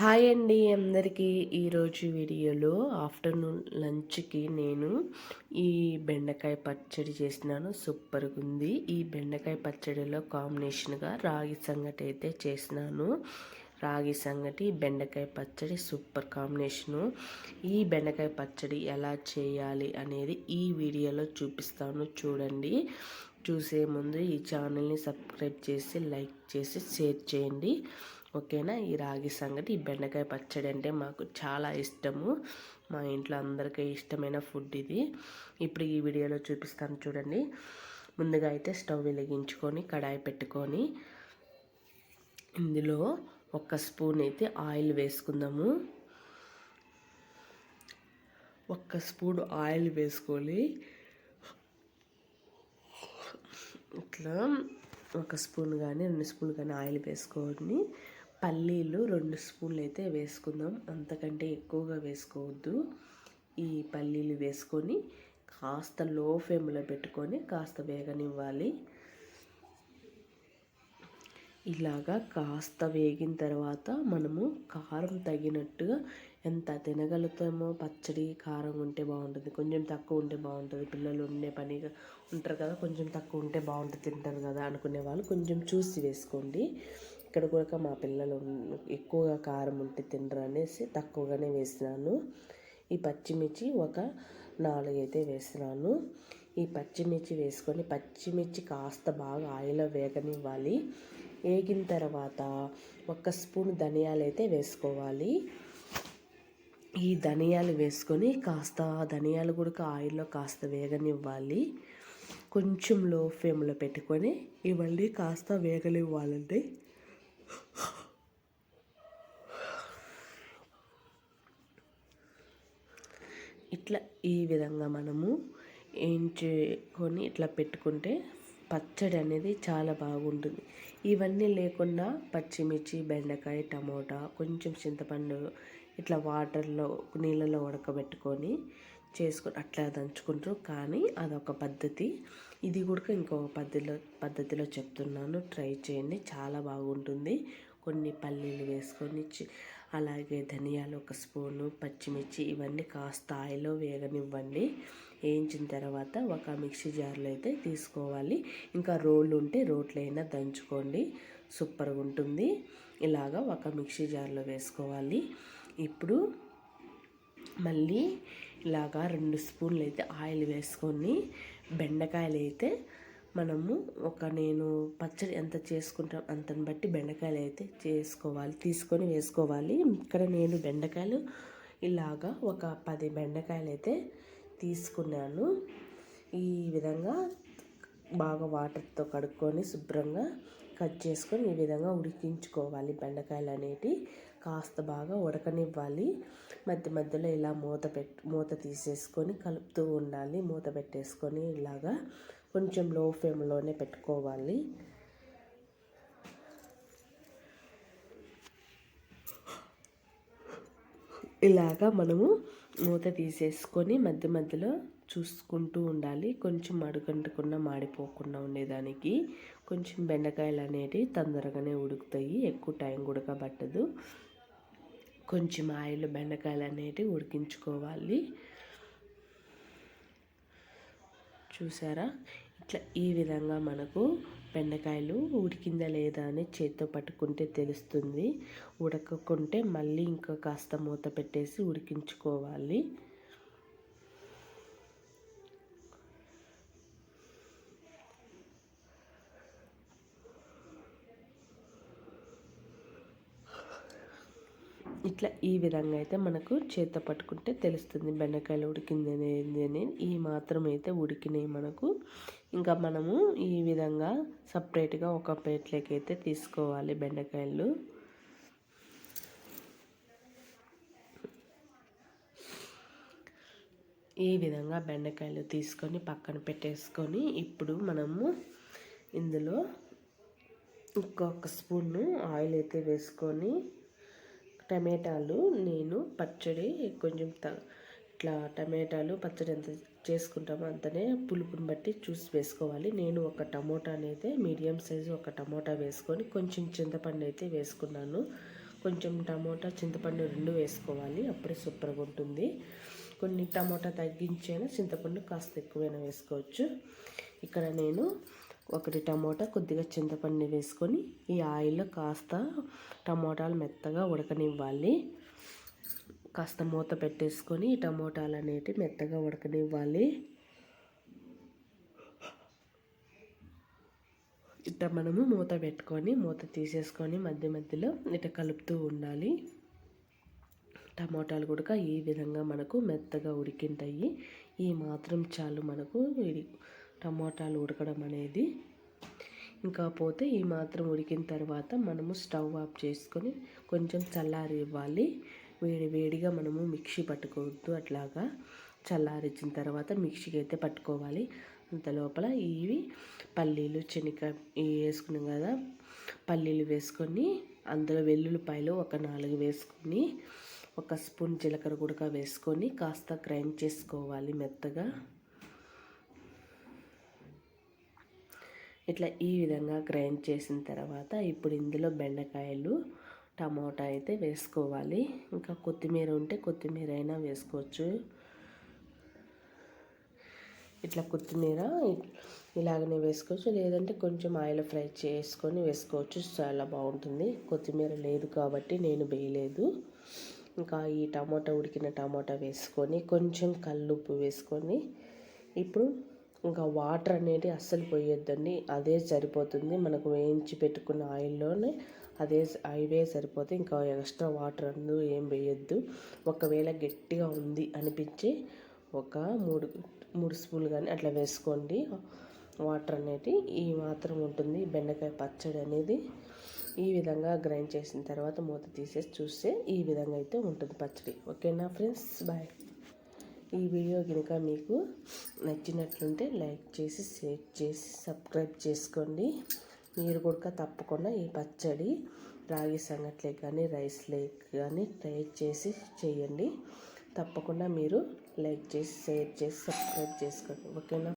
Hi అండి అందరికీ. ఈరోజు వీడియోలో ఆఫ్టర్నూన్ లంచ్కి నేను ఈ బెండకాయ పచ్చడి చేసినాను సూపర్గా ఉంది. ఈ బెండకాయ పచ్చడిలో కాంబినేషన్గా రాగి సంగటి అయితే చేసినాను రాగి సంగటి బెండకాయ పచ్చడి సూపర్ కాంబినేషను. ఈ బెండకాయ పచ్చడి ఎలా చేయాలి అనేది ఈ వీడియోలో చూపిస్తాను. చూడండి. చూసే ముందు ఈ ఛానల్ని సబ్స్క్రైబ్ చేసి లైక్ చేసి షేర్ చేయండి. ఓకేనా? ఈ రాగి సంగటి ఈ బెండకాయ పచ్చడి అంటే మాకు చాలా ఇష్టము. మా ఇంట్లో అందరికీ ఇష్టమైన ఫుడ్ ఇది. ఇప్పుడు ఈ వీడియోలో చూపిస్తాను చూడండి. ముందుగా అయితే స్టవ్ వెలిగించుకొని కడాయి పెట్టుకొని ఇందులో ఒక స్పూన్ అయితే ఆయిల్ వేసుకుందాము. ఒక్క స్పూన్ ఆయిల్ వేసుకొని ఇట్లా ఒక స్పూన్ కానీ రెండు స్పూన్ కానీ ఆయిల్ వేసుకొని పల్లీలు రెండు స్పూన్లు అయితే వేసుకుందాం. అంతకంటే ఎక్కువగా వేసుకోవద్దు. ఈ పల్లీలు వేసుకొని కాస్త లో ఫ్లేమ్లో పెట్టుకొని కాస్త వేగనివ్వాలి. ఇలాగా కాస్త వేగిన తర్వాత మనము కారం తగినట్టుగా ఎంత తినగలుగుతామో పచ్చడి కారం ఉంటే బాగుంటుంది. కొంచెం తక్కువ ఉంటే బాగుంటుంది. పిల్లలు ఉండే పనిగా ఉంటారు కదా కొంచెం తక్కువ ఉంటే బాగుంటుంది తింటారు కదా అనుకునే వాళ్ళు కొంచెం చూసి వేసుకోండి. ఇక్కడ కూడా మా పిల్లలు ఎక్కువగా కారం ఉంటే తినరు అనేసి తక్కువగానే వేసినాను. ఈ పచ్చిమిర్చి ఒక నాలుగైతే వేసినాను. ఈ పచ్చిమిర్చి వేసుకొని పచ్చిమిర్చి కాస్త బాగా ఆయిల్లో వేగనివ్వాలి. వేగిన తర్వాత ఒక స్పూన్ ధనియాలు అయితే వేసుకోవాలి. ఈ ధనియాలు వేసుకొని కాస్త ధనియాలు కూడా ఆయిల్లో కాస్త వేగనివ్వాలి. కొంచెం లో ఫ్లేమ్లో పెట్టుకొని ఇవన్నీ కాస్త వేగనివ్వాలండి. ఇట్లా ఈ విధంగా మనము ఏంచుకొని ఇట్లా పెట్టుకుంటే పచ్చడి అనేది చాలా బాగుంటుంది. ఇవన్నీ లేకుండా పచ్చిమిర్చి బెండకాయ టమోటా కొంచెం చింతపండు ఇట్లా వాటర్లో నీళ్ళలో ఉడకబెట్టుకొని చేసుకొని అట్లా దంచుకుంటారు. కానీ అదొక పద్ధతి. ఇది కూడా ఇంకొక పద్ధతిలో పద్ధతిలో చెప్తున్నాను. ట్రై చేయండి. చాలా బాగుంటుంది. కొన్ని పల్లీలు వేసుకొని అలాగే ధనియాలు ఒక స్పూను పచ్చిమిర్చి ఇవన్నీ కాస్త ఆయిలో వేగనివ్వండి. వేయించిన తర్వాత ఒక మిక్సీ జార్లో అయితే తీసుకోవాలి. ఇంకా రోళ్ళు ఉంటే రోట్లైనా దంచుకోండి. సూపర్గా ఉంటుంది ఇలాగా ఒక మిక్సీ జార్లో వేసుకోవాలి. ఇప్పుడు మళ్ళీ ఇలాగా రెండు స్పూన్లు అయితే ఆయిల్ వేసుకొని బెండకాయలు అయితే మనము ఒక నేను పచ్చడి ఎంత చేసుకుంటాం అంతని బట్టి బెండకాయలు అయితే చేసుకోవాలి తీసుకొని వేసుకోవాలి. ఇక్కడ నేను బెండకాయలు ఇలాగా ఒక పది బెండకాయలు అయితే తీసుకున్నాను. ఈ విధంగా బాగా వాటర్తో కడుక్కొని శుభ్రంగా కట్ చేసుకొని ఈ విధంగా ఉడికించుకోవాలి బెండకాయలు అనేటివి కాస్త బాగా ఉడకనివ్వాలి. మధ్య మధ్యలో ఇలా మూత పెట్ మూత తీసేసుకొని కలుపుతూ ఉండాలి. మూత పెట్టేసుకొని ఇలాగా కొంచెం లో ఫ్లేమ్లోనే పెట్టుకోవాలి. ఇలాగా మనము మూత తీసేసుకొని మధ్య మధ్యలో చూసుకుంటూ ఉండాలి. కొంచెం అడుగంటకుండా మాడిపోకుండా ఉండేదానికి కొంచెం బెండకాయలు అనేటివి తొందరగానే ఉడుకుతాయి. ఎక్కువ టైం ఉడకబట్టదు. కొంచెం ఆయిల్ బెండకాయలు అనేటివి ఉడికించుకోవాలి. చూసారా? ఇట్లా ఈ విధంగా మనకు బెండకాయలు ఉడికిందా లేదా అని చేత్తో పట్టుకుంటే తెలుస్తుంది. ఉడకకుంటే మళ్ళీ ఇంకా కాస్త మూత పెట్టేసి ఉడికించుకోవాలి. ఇట్లా ఈ విధంగా అయితే మనకు చేత పట్టుకుంటే తెలుస్తుంది బెండకాయలు ఉడికింది అనేది అని. ఈ మాత్రం అయితే ఉడికినాయి మనకు. ఇంకా మనము ఈ విధంగా సపరేట్గా ఒక ప్లేట్లోకి అయితే తీసుకోవాలి బెండకాయలు. ఈ విధంగా బెండకాయలు తీసుకొని పక్కన పెట్టేసుకొని ఇప్పుడు మనము ఇందులో ఇంకొక స్పూను ఆయిల్ అయితే వేసుకొని టమాటాలు నేను పచ్చడి కొంచెం త ఇట్లా టమాటాలు పచ్చడి ఎంత చేసుకుంటామో అంతనే పులుపుని బట్టి చూసి వేసుకోవాలి. నేను ఒక టమోటాని అయితే మీడియం సైజు ఒక టమోటా వేసుకొని కొంచెం చింతపండు అయితే వేసుకున్నాను. కొంచెం టమోటా చింతపండు రెండు వేసుకోవాలి. అప్పుడే సూపర్గా ఉంటుంది. కొన్ని టమోటా తగ్గించైనా చింతపండు కాస్త ఎక్కువైనా వేసుకోవచ్చు. ఇక్కడ నేను ఒకటి టమోటా కొద్దిగా చింతపండు వేసుకొని ఈ ఆయిల్లో కాస్త టమోటాలు మెత్తగా ఉడకనివ్వాలి. కాస్త మూత పెట్టేసుకొని ఈ టమోటాలు అనేవి మెత్తగా ఉడకనివ్వాలి. ఇట్ట మనము మూత పెట్టుకొని మూత తీసేసుకొని మధ్య మధ్యలో ఇట కలుపుతూ ఉండాలి. టమోటాలు కూడా ఈ విధంగా మనకు మెత్తగా ఉడికింటాయి. ఈ మాత్రం చాలు మనకు ఇది టమోటాలు ఉడకడం అనేది ఇంకా పోతే ఈ మాత్రం ఉడికిన తర్వాత మనము స్టవ్ ఆఫ్ చేసుకొని కొంచెం చల్లారి ఇవ్వాలి. వేడి వేడిగా మనము మిక్సీ పట్టుకోవద్దు. అట్లాగా చల్లారించిన తర్వాత మిక్సీకి అయితే పట్టుకోవాలి. అంత లోపల ఇవి పల్లీలు శనగ ఇవి వేసుకున్నాం కదా పల్లీలు వేసుకొని అందులో వెల్లుల్లిపాయలు ఒక నాలుగు వేసుకొని ఒక స్పూన్ జీలకర్ర గుడక వేసుకొని కాస్త గ్రైండ్ చేసుకోవాలి మెత్తగా. ఇట్లా ఈ విధంగా గ్రైండ్ చేసిన తర్వాత ఇప్పుడు ఇందులో బెండకాయలు టమోటా అయితే వేసుకోవాలి. ఇంకా కొత్తిమీర ఉంటే కొత్తిమీర అయినా వేసుకోవచ్చు. ఇట్లా కొత్తిమీర ఇలాగనే వేసుకోవచ్చు. లేదంటే కొంచెం ఆయిల్ ఫ్రై చేసుకొని వేసుకోవచ్చు. చాలా బాగుంటుంది. కొత్తిమీర లేదు కాబట్టి నేను వేయలేదు. ఇంకా ఈ టమాటా ఉడికిన టమాటా వేసుకొని కొంచెం కల్లుప్పు వేసుకొని ఇప్పుడు ఇంకా వాటర్ అనేది అస్సలు పోయొద్దండి. అదే సరిపోతుంది. మనకు వేయించి పెట్టుకున్న ఆయిల్లోనే అదే అవే సరిపోతే ఇంకా ఎక్స్ట్రా వాటర్ అందు ఏం వేయొద్దు. ఒకవేళ గట్టిగా ఉంది అనిపించి ఒక మూడు మూడు స్పూన్లు కానీ అట్లా వేసుకోండి. వాటర్ అనేది ఈ మాత్రం ఉంటుంది. బెండకాయ పచ్చడి అనేది ఈ విధంగా గ్రైండ్ చేసిన తర్వాత మూత తీసేసి చూస్తే ఈ విధంగా అయితే ఉంటుంది పచ్చడి. ఓకేనా ఫ్రెండ్స్? బాయ్. ఈ వీడియో కనుక మీకు నచ్చినట్లుంటే లైక్ చేసి షేర్ చేసి సబ్స్క్రైబ్ చేసుకోండి. మీరు కూడా తప్పకుండా ఈ పచ్చడి రాగి సంగట్లే కానీ రైస్ లేక్ కానీ ట్రై చేసి చేయండి. తప్పకుండా మీరు లైక్ చేసి షేర్ చేసి సబ్స్క్రైబ్ చేసుకోండి. ఓకేనా?